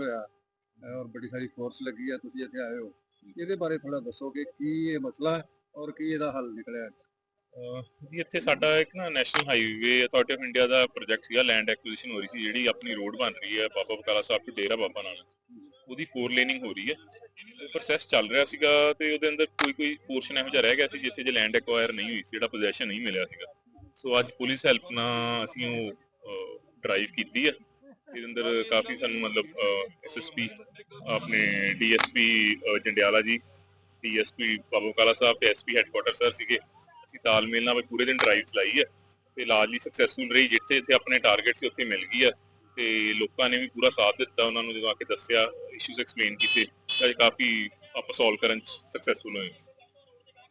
ਔਰ ਬੜੀ ਸਾਰੀ ਫੋਰਸ ਲੱਗੀ ਆ ਤੁਸੀਂ ਇੱਥੇ ਆਏ ਹੋ। ਇਹਦੇ ਬਾਰੇ ਥੋੜਾ ਦੱਸੋ ਕਿ ਕੀ ਇਹ ਮਸਲਾ ਹੈ ਔਰ ਕੀ ਇਹਦਾ ਹੱਲ ਨਿਕਲਿਆ ਜੀ, ਇੱਥੇ ਸਾਡਾ ਇੱਕ ਨਾ national highway authority of India the project ਸੀਗਾ ਲੈਂਡ ਐਕੁਜੀਸ਼ਨ ਹੋ ਰਹੀ ਸੀ, ਜਿਹੜੀ ਆਪਣੀ ਰੋਡ ਬਣ ਰਹੀ ਹੈ, ਬਾਬਾ ਬਕਾਲਾ ਸਾਹਿਬ ਤੋਂ ਡੇਰਾ ਬਾਬਾ ਨਾਨਕ ਉਹਦੀ ਫੋਰ ਲੇਨਿੰਗ ਹੋ ਰਹੀ ਹੈ। ਪ੍ਰੋਸੈਸ ਚੱਲ ਰਿਹਾ ਸੀਗਾ ਤੇ ਉਹਦੇ ਅੰਦਰ ਕੋਈ ਕੋਈ ਪੋਰਸ਼ਨ ਇਹੋ ਜਿਹਾ ਰਹਿ ਗਿਆ ਸੀ, ਜਿੱਥੇ ਜੇ ਲੈਂਡ ਐਕਵਾਇਰ ਨਹੀਂ ਹੋਈ ਸੀ, ਜਿਹੜਾ ਪੋਜੈਸ਼ਨ ਨਹੀਂ ਮਿਲਿਆ ਸੀਗਾ। ਸੋ ਅੱਜ ਪੁਲਿਸ ਹੈਲਪ ਨਾਲ ਅਸੀਂ ਉਹ ਡਰਾਈਵ ਕੀਤੀ ਹੈ। ਇਹਦੇ ਅੰਦਰ ਕਾਫੀ ਸਾਨੂੰ ਮਤਲਬ ਐਸਐਸਪੀ ਆਪਣੇ ਡੀਐਸਪੀ ਜੰਡਿਆਲਾ ਜੀ ਡੀਐਸਪੀ ਬਾਬਾ ਬਕਾਲਾ ਸਾਹਿਬ ਤੇ ਐਸਪੀ ਹੈੱਡਕੁਆਟਰ ਸਰ ਸੀਗੇ। ਅਸੀਂ ਤਾਲਮੇਲ ਨਾਲ ਪੂਰੇ ਦਿਨ ਡਰਾਈਵ ਚਲਾਈ ਹੈ ਤੇ ਲਾਰਜਲੀ ਸਕਸੈਸਫੁਲ ਰਹੀ, ਜਿੱਥੇ ਜਿੱਥੇ ਆਪਣੇ ਟਾਰਗੇਟ ਸੀ ਉੱਥੇ ਮਿਲ ਗਈ ਆ ਤੇ ਲੋਕਾਂ ਨੇ ਵੀ ਪੂਰਾ ਸਾਥ ਦਿੱਤਾ, ਉਹਨਾਂ ਨੂੰ ਜਦੋਂ ਆ ਕੇ ਦੱਸਿਆ ਇਸ਼ੂਜ਼ ਐਕਸਪਲੇਨ ਕੀਤੇ, ਤਾਂ ਕਾਫੀ ਆਪਾਂ ਸੋਲਵ ਕਰਨ ਚ ਸਕਸੈਸਫੁਲ ਹੋਏ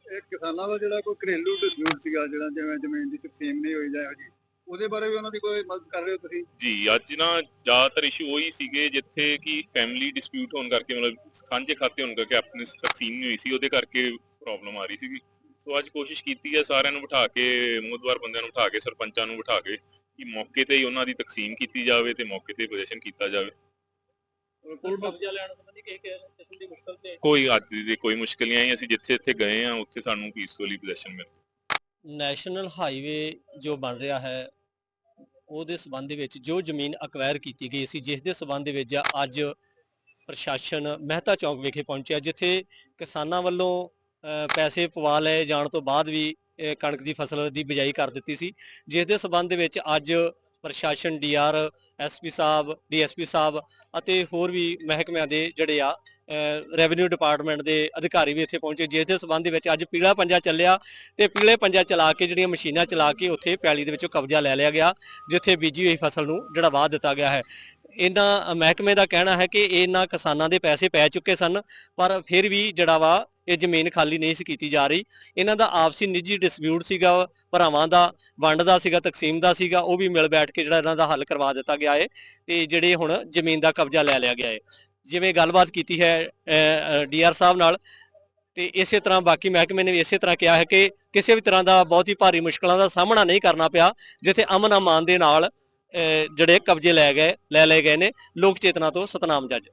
ਇਹ ਕਿਸਾਨਾਂ ਦਾ ਜਿਹੜਾ ਕੋਈ ਘਰੇਲੂ ਡਿਸਪਿਊਟ ਸੀਗਾ, ਜਿਹੜਾ ਜਿਵੇਂ ਜ਼ਮੀਨ ਦੀ ਤਕਸੀਮ ਨਹੀਂ ਹੋਈ ਜਾਂ ਜੀ ਉਹਦੇ ਬਾਰੇ ਵੀ ਉਹਨਾਂ ਦੀ ਕੋਈ ਮਦਦ ਕਰ ਰਹੇ ਹੋ ਤੁਸੀਂ? ਜੀ ਅੱਜ ਨਾ ਜ਼ਿਆਦਾਤਰ ਇਸ਼ੂ ਉਹੀ ਸੀਗੇ ਜਿੱਥੇ ਕਿ ਫੈਮਿਲੀ ਡਿਸਪਿਊਟ ਹੋਣ ਕਰਕੇ ਮਤਲਬ ਸਾਂਝੇ ਖਾਤੇ ਹੋਣ ਕਰਕੇ ਆਪਣੀ ਤਕਸੀਮ ਨਹੀਂ ਹੋਈ ਸੀ ਉਹਦੇ ਕਰਕੇ ਪ੍ਰੋਬਲਮ ਆ ਰਹੀ ਸੀਗੀ। ਸੋ ਅੱਜ ਕੋਸ਼ਿਸ਼ ਕੀਤੀ ਹੈ ਸਾਰਿਆਂ ਨੂੰ ਬਿਠਾ ਕੇ ਮੁੱਦਵਾਰ ਬੰਦਿਆਂ ਨੂੰ ਬਿਠਾ ਕੇ ਸਰਪੰਚਾਂ ਨੂੰ ਬਿਠਾ ਕੇ ਕਿ ਮੌਕੇ ਤੇ ਹੀ ਉਹਨਾਂ ਦੀ ਤਕਸੀਮ ਕੀਤੀ ਜਾਵੇ ਤੇ ਮੌਕੇ ਤੇ ਪੋਜੀਸ਼ਨ ਕੀਤਾ ਜਾਵੇ। ਕੋਲ ਕਬਜ਼ਾ ਲੈਣ ਸੰਬੰਧੀ ਕਿਸੇ ਕਿਸਮ ਦੀ ਮੁਸ਼ਕਲ ਤੇ ਕੋਈ ਅੱਜ ਦੀ ਕੋਈ ਮੁਸ਼ਕਲ ਨਹੀਂ ਆਈ ਅਸੀਂ ਜਿੱਥੇ ਇੱਥੇ ਗਏ ਆ ਉੱਥੇ ਸਾਨੂੰ ਪੀਸਫੁਲੀ ਪੋਜੀਸ਼ਨ ਮਿਲ ਨੈਸ਼ਨਲ ਹਾਈਵੇ ਜੋ ਬਣ ਰਿਹਾ ਹੈ ਉਹਦੇ ਸਬੰਧ ਦੇ ਵਿੱਚ ਜੋ ਜ਼ਮੀਨ ਅਕਵਾਇਰ ਕੀਤੀ ਗਈ ਸੀ ਜਿਸ ਦੇ ਸਬੰਧ ਦੇ ਵਿੱਚ ਅੱਜ ਪ੍ਰਸ਼ਾਸਨ ਮਹਿਤਾ ਚੌਂਕ ਵਿਖੇ ਪਹੁੰਚਿਆ ਜਿੱਥੇ ਕਿਸਾਨਾਂ ਵੱਲੋਂ ਅ, ਪੈਸੇ ਪਵਾ ਲਏ ਜਾਣ ਤੋਂ ਬਾਅਦ ਵੀ ਕਣਕ ਦੀ ਫਸਲ ਦੀ ਬਿਜਾਈ ਕਰ ਦਿੱਤੀ ਸੀ। ਜਿਸ ਦੇ ਸਬੰਧ ਦੇ ਵਿੱਚ ਅੱਜ ਪ੍ਰਸ਼ਾਸਨ ਡੀਆਰ ਐਸਪੀ ਸਾਹਿਬ ਡੀਐਸਪੀ ਸਾਹਿਬ ਅਤੇ ਹੋਰ ਵੀ ਮਹਿਕਮਿਆਂ ਦੇ ਜਿਹੜੇ ਆ ਰੈਵਨਿਊ ਡਿਪਾਰਟਮੈਂਟ ਦੇ ਅਧਿਕਾਰੀ ਵੀ ਇੱਥੇ ਪਹੁੰਚੇ, ਜਿਸ ਦੇ ਸਬੰਧ ਦੇ ਵਿੱਚ ਅੱਜ ਪੀਲਾ ਪੰਜਾ ਚੱਲਿਆ ਤੇ ਪੀਲੇ ਪੰਜਾ ਚਲਾ ਕੇ ਜਿਹੜੀਆਂ ਮਸ਼ੀਨਾਂ ਚਲਾ ਕੇ ਉੱਥੇ ਪੈਲੀ ਦੇ ਵਿੱਚੋਂ ਕਬਜ਼ਾ ਲੈ ਲਿਆ ਗਿਆ, ਜਿੱਥੇ ਬੀਜੀ ਹੋਈ ਫਸਲ ਨੂੰ ਜਿਹੜਾ ਵਾਹ ਦਿੱਤਾ ਗਿਆ ਹੈ। ਇਹਨਾਂ ਮਹਿਕਮੇ ਦਾ ਕਹਿਣਾ ਹੈ ਕਿ ਇਹਨਾਂ ਕਿਸਾਨਾਂ ਦੇ ਪੈਸੇ ਪੈ ਚੁੱਕੇ ਸਨ, ਪਰ ਫਿਰ ਵੀ ਜਿਹੜਾ ਵਾ ਇਹ ਜ਼ਮੀਨ ਖਾਲੀ ਨਹੀਂ ਸੀ ਕੀਤੀ ਜਾ ਰਹੀ। ਇਹਨਾਂ ਦਾ ਆਪਸੀ ਨਿੱਜੀ ਡਿਸਪਿਊਟ ਸੀਗਾ, ਭਰਾਵਾਂ ਦਾ, ਵੰਡ ਦਾ ਸੀਗਾ, ਤਕਸੀਮ ਦਾ ਸੀਗਾ, ਉਹ ਵੀ ਮਿਲ ਬੈਠ ਕੇ ਜਿਹੜਾ ਇਹਨਾਂ ਦਾ ਹੱਲ ਕਰਵਾ ਦਿੱਤਾ ਗਿਆ ਹੈ ਤੇ ਜਿਹੜੇ ਹੁਣ ਜ਼ਮੀਨ ਦਾ ਕਬਜ਼ਾ ਲੈ ਲਿਆ ਗਿਆ ਏ। ਜਿਵੇਂ ਗੱਲਬਾਤ ਕੀਤੀ ਹੈ ਡੀਆਰ ਸਾਹਿਬ ਨਾਲ, ਤੇ ਇਸੇ ਤਰ੍ਹਾਂ ਬਾਕੀ ਮਹਿਕਮੇ ਨੇ ਵੀ ਇਸੇ ਤਰ੍ਹਾਂ ਕਿਹਾ ਹੈ ਕਿ ਕਿਸੇ ਵੀ ਤਰ੍ਹਾਂ ਦਾ ਬਹੁਤ ਹੀ ਭਾਰੀ ਮੁਸ਼ਕਲਾਂ ਦਾ ਸਾਹਮਣਾ ਨਹੀਂ ਕਰਨਾ ਪਿਆ, ਜਿੱਥੇ ਅਮਨ ਅਮਾਨ ਦੇ ਨਾਲ ਜਿਹੜੇ ਕਬਜ਼ੇ ਲੈ ਗਏ, ਲੈ ਲਏ ਗਏ ਨੇ, ਲੋਕ ਚੇਤਨਾ ਤੋਂ ਸਤਨਾਮ ਜੱਜ।